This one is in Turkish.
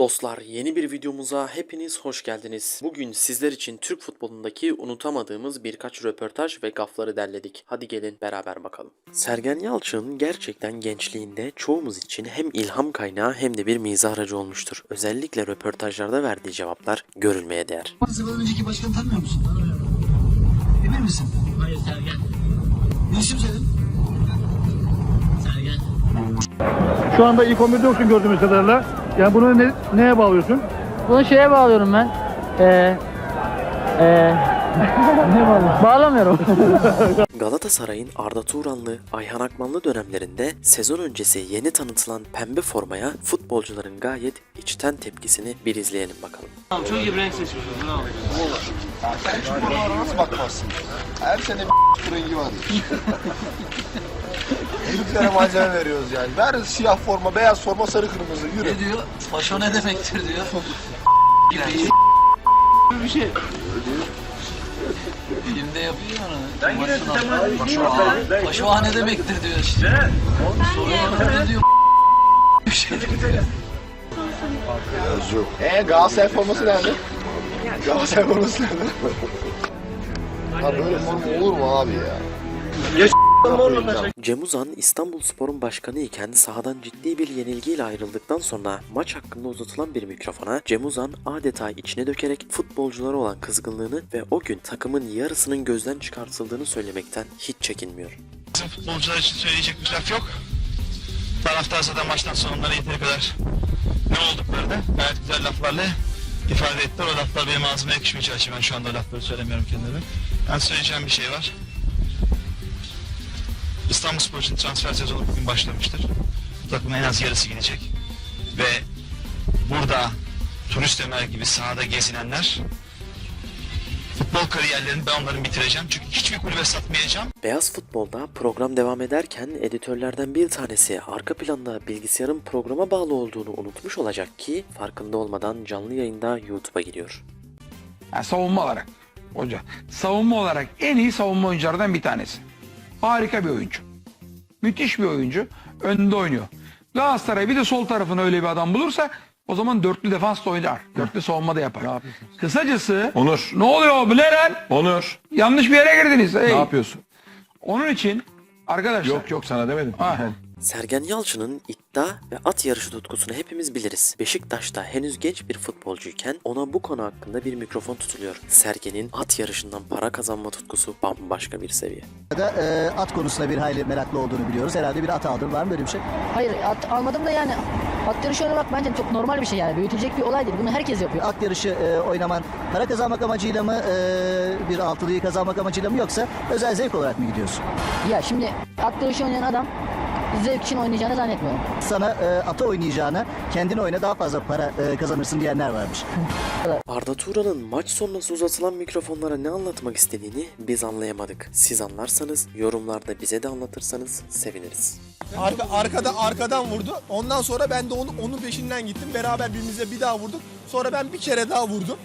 Dostlar yeni bir videomuza hepiniz hoş geldiniz. Bugün sizler için Türk futbolundaki unutamadığımız birkaç röportaj ve gafları derledik. Hadi gelin beraber bakalım. Sergen Yalçın gerçekten gençliğinde çoğumuz için hem ilham kaynağı hem de bir mizah aracı olmuştur. Özellikle röportajlarda verdiği cevaplar görülmeye değer. Sıradan önceki başkanı tanımıyor musun? Emin misin? Hayır Sergen. Ne isim senin? Sergen. Şu anda ilk 11'de yoksun gördüğümüz kadarıyla. Yani bunu ne, neye bağlıyorsun? Bunu şeye bağlıyorum ben. Ee, ee, ne bağlıyorum? Bağlamıyorum. Galatasaray'ın Arda Turanlı, Ayhan Akmanlı dönemlerinde sezon öncesi yeni tanıtılan pembe formaya futbolcuların gayet içten tepkisini bir izleyelim bakalım. Çok iyi renk seçmişiz. Bravo. Sen şu konulara nasıl bakmazsın? Her sene bir rengi var. Heriflere malzeme veriyoruz yani. Ver siyah forma, beyaz forma, sarı kırmızı. Yürü. Ne diyor? Paşo ne demektir diyor. gibi. Bir şey. Filmde yapıyor onu. Ben yine Paşo ağa. Paşo ağa ne demektir diyor işte. Soruyor diyor. Bir şey diyor. Beyaz yok. Eee Galatasaray forması nerede? Galatasaray forması nerede? ha böyle forma olur mu abi ya? Cem Uzan İstanbulspor'un başkanı iken sahadan ciddi bir yenilgiyle ayrıldıktan sonra maç hakkında uzatılan bir mikrofona Cem Uzan adeta içine dökerek futbolculara olan kızgınlığını ve o gün takımın yarısının gözden çıkartıldığını söylemekten hiç çekinmiyor. Futbolcular için söyleyecek bir laf yok. Taraftar zaten maçtan sonra onlara yeteri kadar ne olduklarını gayet güzel laflarla ifade ettiler. O laflar benim ağzıma yakışmayacağı için ben şu anda lafları söylemiyorum kendilerine. Ben söyleyeceğim bir şey var. İstanbulspor için transfer sezonu bugün başlamıştır. Takımın en az yarısı gidecek. Ve burada turist Ömer gibi sahada gezinenler futbol kariyerlerini ben onların bitireceğim. Çünkü hiçbir kulübe satmayacağım. Beyaz Futbol'da program devam ederken editörlerden bir tanesi arka planda bilgisayarın programa bağlı olduğunu unutmuş olacak ki farkında olmadan canlı yayında YouTube'a giriyor. Yani savunma olarak. Hoca. Savunma olarak en iyi savunma oyunculardan bir tanesi. Harika bir oyuncu. Müthiş bir oyuncu. Önde oynuyor. Galatasaray bir de sol tarafına öyle bir adam bulursa o zaman dörtlü defans da oynar. Dörtlü savunma da yapar. Kısacası Onur. ne oluyor Bileren? Onur. Yanlış bir yere girdiniz. Ne yapıyorsun? Onun için arkadaşlar. Yok yok sana demedim. Ha. Sergen Yalçın'ın iddia ve at yarışı tutkusunu hepimiz biliriz. Beşiktaş'ta henüz genç bir futbolcuyken ona bu konu hakkında bir mikrofon tutuluyor. Sergen'in at yarışından para kazanma tutkusu bambaşka bir seviye. da e, at konusunda bir hayli meraklı olduğunu biliyoruz. Herhalde bir at aldın. Var mı böyle bir şey? Hayır at, almadım da yani at yarışı oynamak bence çok normal bir şey yani büyütülecek bir olay değil bunu herkes yapıyor. At yarışı e, oynaman para kazanmak amacıyla mı e, bir altılıyı kazanmak amacıyla mı yoksa özel zevk olarak mı gidiyorsun? Ya şimdi at yarışı oynayan adam zevk için oynayacağını zannetmiyorum. Sana e, ata oynayacağına kendini oyna daha fazla para e, kazanırsın diyenler varmış. Arda Turan'ın maç sonrası uzatılan mikrofonlara ne anlatmak istediğini biz anlayamadık. Siz anlarsanız yorumlarda bize de anlatırsanız seviniriz. Arka, arkada arkadan vurdu. Ondan sonra ben de onu, onun peşinden gittim. Beraber birbirimize bir daha vurduk. Sonra ben bir kere daha vurdum.